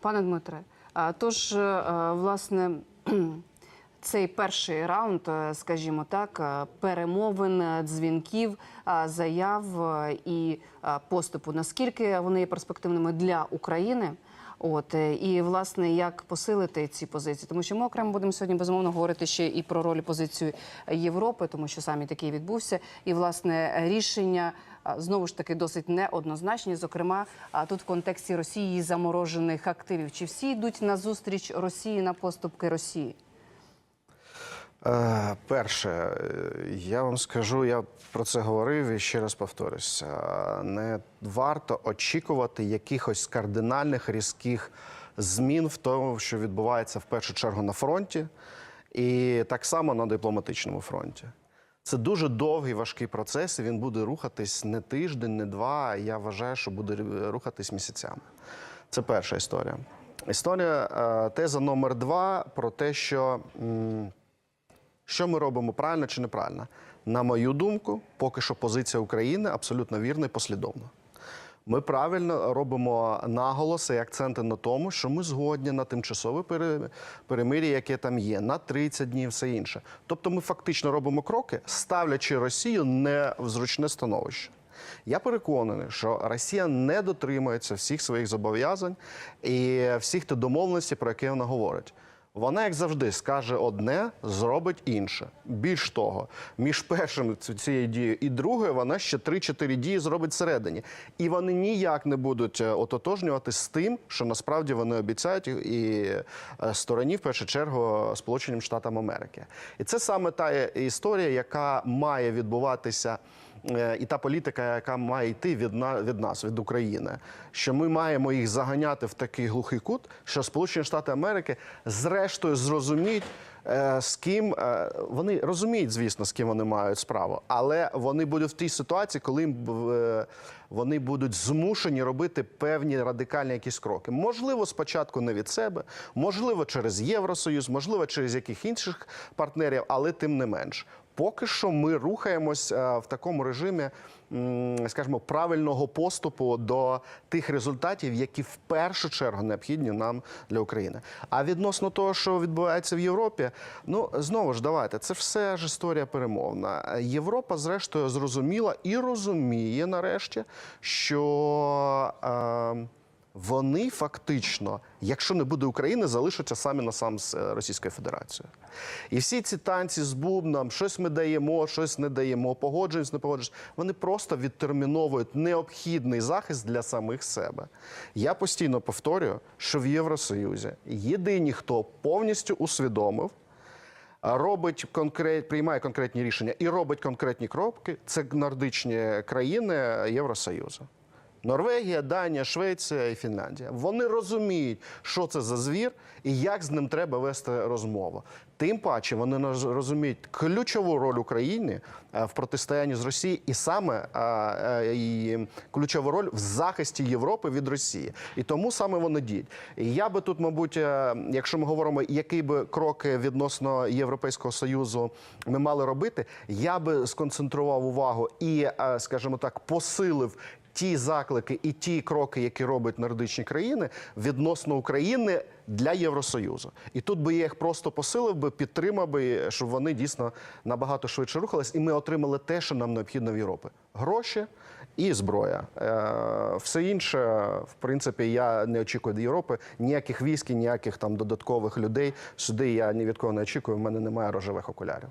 Пане Дмитре, тож, е, власне, цей перший раунд, е, скажімо так, е, перемовин, е, дзвінків, е, заяв е, і е, поступу, наскільки вони є перспективними для України? От е, і власне як посилити ці позиції, тому що ми окремо будемо сьогодні безумовно говорити ще і про роль позицію Європи, тому що самі такий відбувся, і власне рішення знову ж таки досить неоднозначні. Зокрема, тут в контексті Росії заморожених активів. Чи всі йдуть на зустріч Росії на поступки Росії? Е, Перше, е, я вам скажу, я про це говорив і ще раз повторюсь. е, Не варто очікувати якихось кардинальних різких змін в тому, що відбувається в першу чергу на фронті, і так само на дипломатичному фронті. Це дуже довгий важкий процес, і він буде рухатись не тиждень, не два. Я вважаю, що буде рухатись місяцями. Це перша історія. Історія, е, теза номер два про те, що. що ми робимо правильно чи неправильно? На мою думку, поки що позиція України абсолютно вірна і послідовна. Ми правильно робимо наголоси і акценти на тому, що ми згодні на тимчасове перемир'я, яке там є, на 30 днів, все інше. Тобто ми фактично робимо кроки, ставлячи Росію не в зручне становище. Я переконаний, що Росія не дотримується всіх своїх зобов'язань і всіх тих домовленостей, про які вона говорить. Вона, як завжди, скаже одне, зробить інше. Більш того, між першим цією дією і другою вона ще 3-4 дії зробить всередині. І вони ніяк не будуть е, ототожнювати з тим, що насправді вони обіцяють і- е, стороні, в першу чергу, Сполученим Штатам Америки. І це саме та історія, яка має відбуватися. Е, І та політика, яка має йти від, на, від нас, від України, що ми маємо їх заганяти в такий глухий кут, що Сполучені Штати Америки зрештою зрозуміють, е, з ким е, вони розуміють, звісно, з ким вони мають справу, але вони будуть в тій ситуації, коли вони будуть змушені робити певні радикальні якісь кроки. Можливо, спочатку не від себе, можливо, через Євросоюз, можливо, через яких інших партнерів, але тим не менш. Поки що ми рухаємось е, в такому режимі, скажімо, правильного поступу до тих результатів, які в першу чергу необхідні нам для України. А відносно того, що відбувається в Європі, ну знову ж давайте, це все ж історія перемовна. Європа, зрештою, зрозуміла і розуміє нарешті, що. Е, вони фактично, якщо не буде України, залишаться самі на сам з е, Російською Федерацією. І всі ці танці з бубном, щось ми даємо, щось не даємо, погоджуємось, не погоджуємось, вони просто відтерміновують необхідний захист для самих себе. Я постійно повторюю, що в Євросоюзі єдині, хто повністю усвідомив. Робить конкрет, приймає конкретні рішення і робить конкретні кроки. Це нордичні країни Євросоюзу. Норвегія, Данія, Швеція і Фінляндія. Вони розуміють, що це за звір і як з ним треба вести розмову. Тим паче вони розуміють ключову роль України е, в протистоянні з Росією, і саме е, е, і ключову роль в захисті Європи від Росії. І тому саме вони діють. І я би тут, мабуть, якщо ми говоримо, які би кроки відносно Європейського союзу ми мали робити, я би сконцентрував увагу і, скажімо так, посилив ті заклики і ті кроки, які роблять нордичні країни відносно України для Євросоюзу. І тут би я їх просто посилив би, підтримав би, щоб вони дійсно набагато швидше рухались, і ми отримали те, що нам необхідно в Європі: гроші і зброя. Е, все інше, в принципі, я не очікую від Європи ніяких військ, ніяких там додаткових людей. Сюди я ні від кого не очікую. В мене немає рожевих окулярів.